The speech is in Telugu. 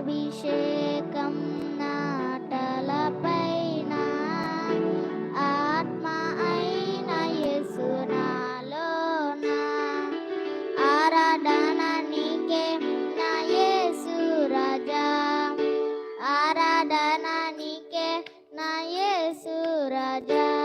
అభిషేకం నాటలపైన ఆత్మ అయిన యేసునాలోన ఆరాధన నీకే నా యేసు రాజా. ఆరాధన నీకే నా యేసు రాజా.